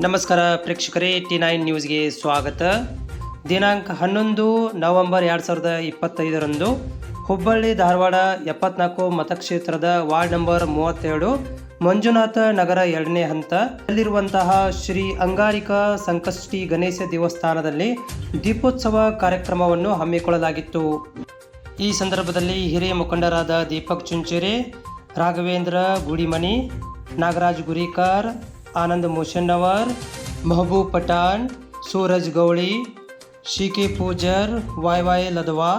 ನಮಸ್ಕಾರ ಪ್ರೇಕ್ಷಕರೇ T nine ನ್ಯೂಸ್ಗೆ ಸ್ವಾಗತ. ದಿನಾಂಕ ಹನ್ನೊಂದು ನವೆಂಬರ್ ಎರಡು ಸಾವಿರದ ಇಪ್ಪತ್ತೈದರಂದು ಹುಬ್ಬಳ್ಳಿ ಧಾರವಾಡ ಎಪ್ಪತ್ನಾಲ್ಕು ಮತಕ್ಷೇತ್ರದ ವಾರ್ಡ್ ನಂಬರ್ ಮೂವತ್ತೆರಡು ಮಂಜುನಾಥ ನಗರ ಎರಡನೇ ಹಂತ. ಅಲ್ಲಿರುವಂತಹ ಶ್ರೀ ಅಂಗಾರಿಕಾ ಸಂಕಷ್ಟಿ ಗಣೇಶ ದೇವಸ್ಥಾನದಲ್ಲಿ ದೀಪೋತ್ಸವ ಕಾರ್ಯಕ್ರಮವನ್ನು ಹಮ್ಮಿಕೊಳ್ಳಲಾಗಿತ್ತು. ಈ ಸಂದರ್ಭದಲ್ಲಿ ಹಿರಿಯ ಮುಖಂಡರಾದ Deepak Chuncheri, Raghavendra Gudimani, Nagaraj Gurikar Anand Mushannavar Mahaboob Pathan, Suraj Gowli Shiki Pujar, Y Y Ladawa,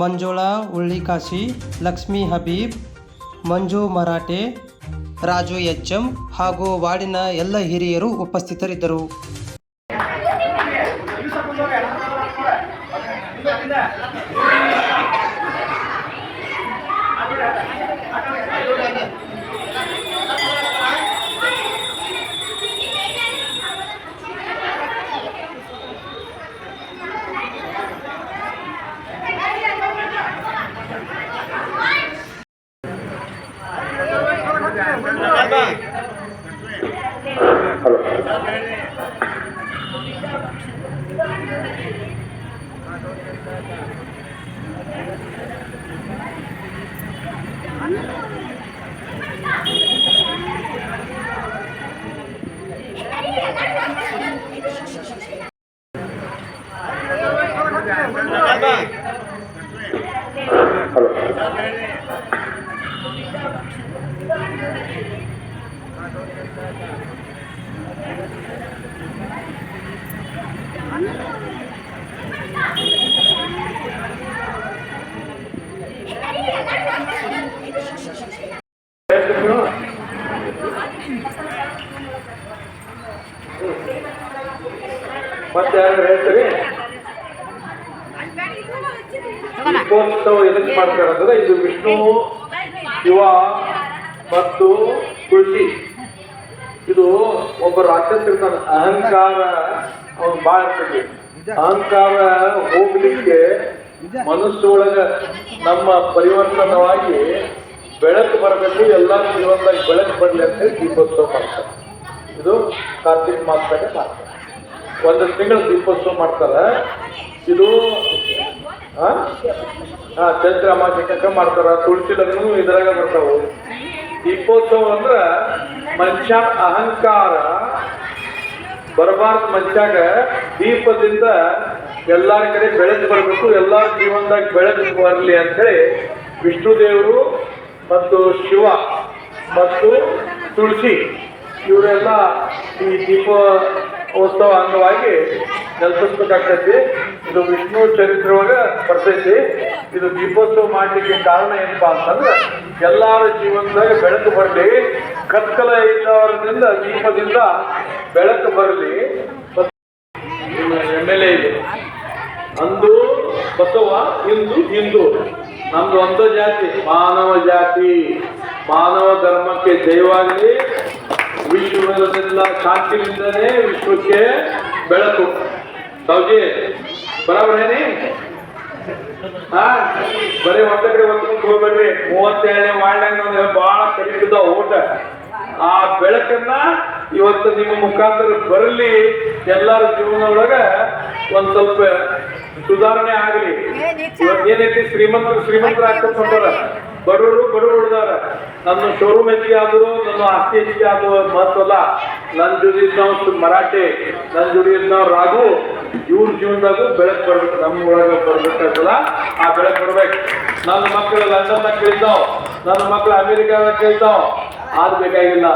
Manjula Ullikashi, Lakshmi Habib, Manju Marathe, Raju H M ಹಾಗೂ ವಾರ್ಡಿನ ಎಲ್ಲ ಹಿರಿಯರು ಉಪಸ್ಥಿತರಿದ್ದರು. हेलो ಮತ್ತೆ ಯಾರು ದೀಪೋತ್ಸವ ಎದಕ್ಕೆ ಮಾಡ್ತಾರೆ ಅಂದ್ರೆ ಇದು ವಿಷ್ಣು ಶಿವ ಮತ್ತು ತುಳಸಿ. ಇದು ಒಬ್ಬ ರಾಕ್ಷಸ ಇರ್ತಾನೆ. ಅಹಂಕಾರ ಅವ್ನು ಬಾಳ ಇರ್ತದೆ ಅಹಂಕಾರ ಹೋಗ್ಲಿಕ್ಕೆ ಮನಸ್ಸೊಳಗ ಒಳಗ ನಮ್ಮ ಪರಿವರ್ತನವಾಗಿ ಬೆಳಕು ಬರಬೇಕು ಎಲ್ಲ ಜೀವನದಾಗ ಬೆಳಕು ಬರಲಿ ಅಂತ ಹೇಳಿ ದೀಪೋತ್ಸವ ಮಾಡ್ತಾರೆ. ಇದು ಕಾರ್ತಿಕ ಮಾಸದಾಗ ಮಾಡ್ತಾರೆ. ಒಂದು ತಿಂಗಳು ದೀಪೋತ್ಸವ ಮಾಡ್ತಾರೆ. ಇದು? ಹಾ ಚೈತ್ರ ಮಾಡ್ತಾರ. ತುಳಸಿ ಲಗ್ನೂ ಇದ್ರಾಗ ಬರ್ತಾವು. ದೀಪೋತ್ಸವ ಅಂದ್ರ ಮನುಷ್ಯ ಅಹಂಕಾರ ಬರಬಾರ್ದು ಮನುಷ್ಯಾಗ ದೀಪದಿಂದ ಎಲ್ಲಾರ ಕಡೆ ಬೆಳೆದು ಬರಬೇಕು, ಎಲ್ಲಾರ ಜೀವನದಾಗ ಬೆಳೆದು ಬರಲಿ ಅಂತೇಳಿ ವಿಷ್ಣು ದೇವರು ಮತ್ತು ಶಿವ ಮತ್ತು ತುಳಸಿ, ಇವರೆಲ್ಲ ಈ ದೀಪ ಉತ್ಸವ ಅಂಗವಾಗಿ ನೆಲೆಸಬೇಕಾಗ್ತೈತಿ ಇದು ವಿಷ್ಣು ಚರಿತ್ರೆ ಒಳಗೆ ಬರ್ತೈತಿ. ಇದು ದೀಪೋತ್ಸವ ಮಾಡಲಿಕ್ಕೆ ಕಾರಣ ಏನಪ್ಪಾ ಅಂತಂದ್ರೆ, ಎಲ್ಲರ ಜೀವನದಾಗ ಬೆಳಕು ಬರಲಿ, ಕತ್ಕಲ ಇದ್ದವರಿಂದ, ದೀಪದಿಂದ ಬೆಳಕು ಬರಲಿ. ಎಂ ಎಲ್ ಎ ಇದೆ. ಅಂದು ಬಸವ ಇಂದು ಹಿಂದೂ. ನಮ್ದು ಅಂತ ಜಾತಿ, ಮಾನವ ಜಾತಿ. ಮಾನವ ಧರ್ಮಕ್ಕೆ ಜಯವಾಗಲಿ ವಿಶ್ವದಿಂದ ಶಾಂತಿಯಿಂದನೇ ವಿಶ್ವಕ್ಕೆ ಬೆಳಕು. ಸೌಜಿ ಹಾ ಬರೀ ಒಂದ ಕಡೆ ಒತ್ಕೊಂಡು ಹೋಗ್ಬೇಡ್ರಿ. ಮೂವತ್ತೇಳನೇ ವಾರ್ಡ್ನಾಗ ನಮ್ಗೆ ಭಾಳ ಕಡಿಮೆ ಊಟ. ಆ ಬೆಳಕನ್ನ ಇವತ್ತು ನಿಮ್ಮ ಮುಖಾಂತರ ಬರಲಿ. ಎಲ್ಲರ ಜೀವನ ಒಳಗ ಒಂದ್ ಸ್ವಲ್ಪ ಸುಧಾರಣೆ ಆಗಲಿ. ಏನೈತಿ ಶ್ರೀಮಂತರು ಶ್ರೀಮಂತರ ಆಗ್ತಂತ ಹೊಂಟಾರ ಬಡವರು ಬಡವರು ನನ್ನ ಶೋರೂಮ್ ಹೆಚ್ಚಿಗೆ ಆದರು ನನ್ನ ಆಸ್ತಿ ಹೆಚ್ಚಿಗೆ ಆದರು ಮಹತ್ವಲ್ಲ ನನ್ನ ಜೊತೆ ನಾವು ಮರಾಠೆ ನನ್ನ ಜೊತೆ ನಾವು ರಾಘು, ಇವ್ರ ಜೀವನದಾಗೂ ಬೆಳಕು ಬರ್ಬೇಕು, ನಮ್ಮ ಒಳಗೆ ಆ ಬೆಳಕು ಬರ್ಬೇಕು. ನನ್ನ ಮಕ್ಕಳು ಲಂಡನ್ ಕೇಳ್ತಾವ್ ನನ್ನ ಮಕ್ಕಳು ಅಮೆರಿಕಾದ ಕೇಳ್ತಾವ್ ಆದ್ ಬೇಕಾಗಿಲ್ಲ.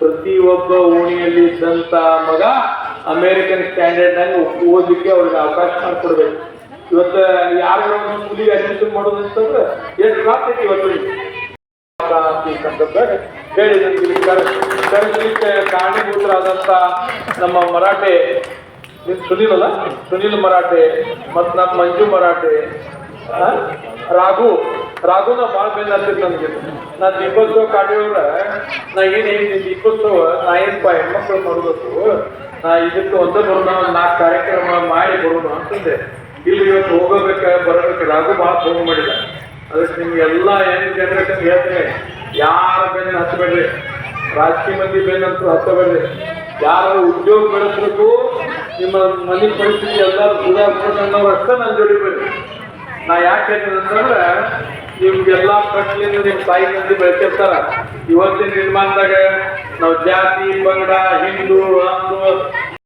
ಪ್ರತಿಯೊಬ್ಬ ಓಣಿಯಲ್ಲಿ ಇದ್ದಂತ ಮಗ ಅಮೇರಿಕನ್ ಸ್ಟ್ಯಾಂಡರ್ಡ್ನಾಗ ಓದಲಿಕ್ಕೆ ಅವ್ರಿಗೆ ಅವಕಾಶ ಮಾಡಿಕೊಡ್ಬೇಕು. ಇವತ್ತು ಯಾರು ಕೂಲಿ ಅಡ್ಮಿಷನ್ ಮಾಡೋದು ಅಂತಂದ್ರೆ ಎಷ್ಟು ಐತಿ ಇವತ್ತು ಅಂತಕ್ಕಂಥದ್ದು ಕಾರಣೀಭೂತರಾದಂತ ನಮ್ಮ ಮರಾಠೆ ಸುನೀಲ್ ಅಲ್ಲ? ಸುನೀಲ್ ಮರಾಠೆ ಮತ್ತು ನಮ್ಮ ಮಂಜು ಮರಾಠೆ? ರಾಘು. ರಾಘುನ ಭಾಳ ಮೇಲೆ ಹತ್ತಿತ್ತು ನನಗೆ. ನಾ ದೀಪೋತ್ಸವ ಕಾಡಿಯವ್ರ, ನಾ ಏನು ಹೇಳಿದ್ದೀನಿ ದೀಪೋತ್ಸವ ನಾ ಏನಪ್ಪ ಹೆಣ್ಮಕ್ಳು ಮಾಡಬೇಕು ನಾ ಇದಕ್ಕೆ ಒಂದೇ ಬರೋಣ, ಒಂದು ನಾಲ್ಕು ಕಾರ್ಯಕ್ರಮ ಮಾಡಿ ಬರೋಣ ಅಂತಂದೆ. ಇಲ್ಲಿ ಇವತ್ತು ಹೋಗಬೇಕ ಬರಬೇಕು ರಾಘು ಭಾಳ ಫೋನ್ ಮಾಡಿದ. ಅದಕ್ಕೆ ನಿಮ್ಗೆಲ್ಲ ಏನು ಜನರೇಷನ್ ಹೇಳ್ತೇನೆ. ಯಾರ ಬೆನ್ನ ಹತ್ತಬೇಡ್ರಿ ರಾಜಕೀಯ ಮಂದಿ ಬೆನ್ನಂತೂ ಹತ್ತಬೇಡ್ರಿ ಯಾರು ಉದ್ಯೋಗ ಬೆಳೆಸ್ಬೇಕು, ನಿಮ್ಮ ಮನೆ ಪರಿಸ್ಥಿತಿ ಎಲ್ಲರೂ ಅನ್ನೋ ಅಷ್ಟೇ ನಾನು ಜೋಡಿಬೇಡ್ರಿ ನಾ ಯಾಕೆ ಅಂತಂದ್ರೆ ನಿಮ್ಗೆಲ್ಲ ಕಟ್ಲಿಂದ ನಿಮ್ಮ ತಾಯಿ ಮಂದಿ ಬೆಳೆಸಿರ್ತಾರ. ಇವತ್ತಿನ ನಿರ್ಮಾಣದಾಗ ನಾವು ಜಾತಿ, ಪಂಗಡ, ಹಿಂದೂ ಅಂದು